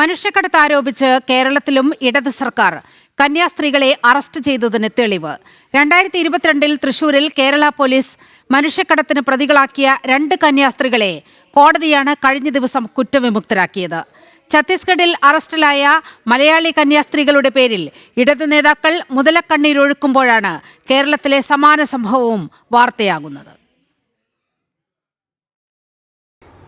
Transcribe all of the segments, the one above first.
മനുഷ്യക്കടത്ത് ആരോപിച്ച് കേരളത്തിലും ഇടത് സർക്കാർ കന്യാസ്ത്രീകളെ അറസ്റ്റ് ചെയ്തതിന് തെളിവ്. രണ്ടായിരത്തി ഇരുപത്തിരണ്ടിൽ തൃശൂരിൽ കേരള പോലീസ് മനുഷ്യക്കടത്തിന് പ്രതികളാക്കിയ രണ്ട് കന്യാസ്ത്രീകളെ കോടതിയാണ് കഴിഞ്ഞ ദിവസം കുറ്റവിമുക്തരാക്കിയത്. ഛത്തീസ്ഗഡിൽ അറസ്റ്റിലായ മലയാളി കന്യാസ്ത്രീകളുടെ പേരിൽ ഇടത് നേതാക്കൾ മുതലക്കണ്ണീരൊഴുക്കുമ്പോഴാണ് കേരളത്തിലെ സമാന സംഭവവും വാർത്തയാകുന്നത്.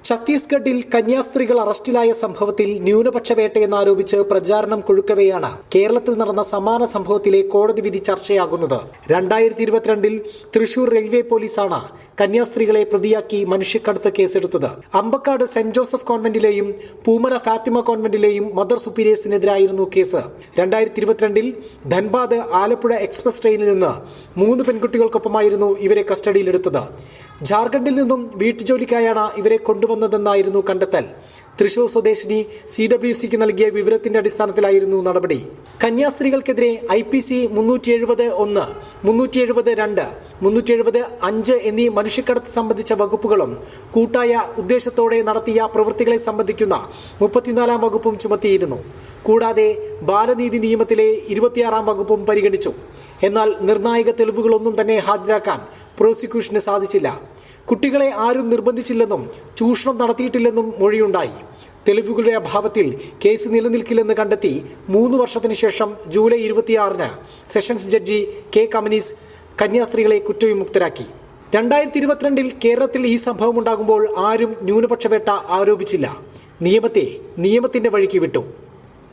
ഛത്തീസ്ഗഡിൽ കന്യാസ്ത്രീകൾ അറസ്റ്റിലായ സംഭവത്തിൽ ന്യൂനപക്ഷ വേട്ടയെന്നാരോപിച്ച് പ്രചാരണം കൊഴുക്കവെയാണ് കേരളത്തിൽ നടന്ന സമാന സംഭവത്തിലെ കോടതി വിധി ചർച്ചയാകുന്നത്. രണ്ടായിരത്തി ഇരുപത്തിരണ്ടിൽ തൃശൂർ റെയിൽവേ പോലീസാണ് കന്യാസ്ത്രീകളെ പ്രതിയാക്കി മനുഷ്യക്കടത്ത് കേസെടുത്തത്. അമ്പക്കാട് സെന്റ് ജോസഫ് കോൺവെന്റിലെയും പൂമല ഫാത്തിമ കോൺവെന്റിലെയും മദർ സുപ്പീരിയേഴ്സിനെതിരായിരുന്നു കേസ്. രണ്ടായിരത്തി ഇരുപത്തിരണ്ടിൽ ധൻബാദ് ആലപ്പുഴ എക്സ്പ്രസ് ട്രെയിനിൽ നിന്ന് മൂന്ന് പെൺകുട്ടികൾക്കൊപ്പമായിരുന്നു ഇവരെ കസ്റ്റഡിയിലെടുത്തത്. ജാർഖണ്ഡിൽ നിന്നും വീട്ടുജോലിക്കായാണ് ഇവരെ കൊണ്ടുവന്നതെന്നായിരുന്നു കണ്ടെത്തൽ. തൃശൂർ സ്വദേശിനി സി ഡബ്ല്യു സിക്ക് നൽകിയ വിവരത്തിന്റെ അടിസ്ഥാനത്തിലായിരുന്നു നടപടി. കന്യാസ്ത്രീകൾക്കെതിരെ ഐ പി സി മുന്നൂറ്റി എഴുപത് ഒന്ന് മുന്നൂറ്റി എഴുപത് രണ്ട് മുന്നൂറ്റി എഴുപത് അഞ്ച് എന്നീ മനുഷ്യക്കടത്ത് സംബന്ധിച്ച വകുപ്പുകളും കൂട്ടായ ഉദ്ദേശത്തോടെ നടത്തിയ പ്രവൃത്തികളെ സംബന്ധിക്കുന്ന മുപ്പത്തിനാലാം വകുപ്പും ചുമത്തിയിരുന്നു. കൂടാതെ ബാലനീതി നിയമത്തിലെ ഇരുപത്തിയാറാം വകുപ്പും പരിഗണിച്ചു. എന്നാൽ നിർണായക തെളിവുകളൊന്നും തന്നെ ഹാജരാക്കാൻ പ്രോസിക്യൂഷന് സാധിച്ചില്ല. കുട്ടികളെ ആരും നിർബന്ധിച്ചില്ലെന്നും ചൂഷണം നടത്തിയിട്ടില്ലെന്നും മൊഴിയുണ്ടായി. തെളിവുകളുടെ അഭാവത്തിൽ കേസ് നിലനിൽക്കില്ലെന്ന് കണ്ടെത്തി മൂന്ന് വർഷത്തിന് ശേഷം ജൂലൈ ഇരുപത്തിയാറിന് സെഷൻസ് ജഡ്ജി കെ കമനീസ് കന്യാസ്ത്രീകളെ കുറ്റവിമുക്തരാക്കി. രണ്ടായിരത്തി ഇരുപത്തിരണ്ടിൽ കേരളത്തിൽ ഈ സംഭവം ഉണ്ടാകുമ്പോൾ ആരും ന്യൂനപക്ഷവേട്ട ആരോപിച്ചില്ല. നിയമത്തെ നിയമത്തിന്റെ വഴിക്ക് വിട്ടു.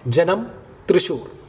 ജനം തൃശൂർ.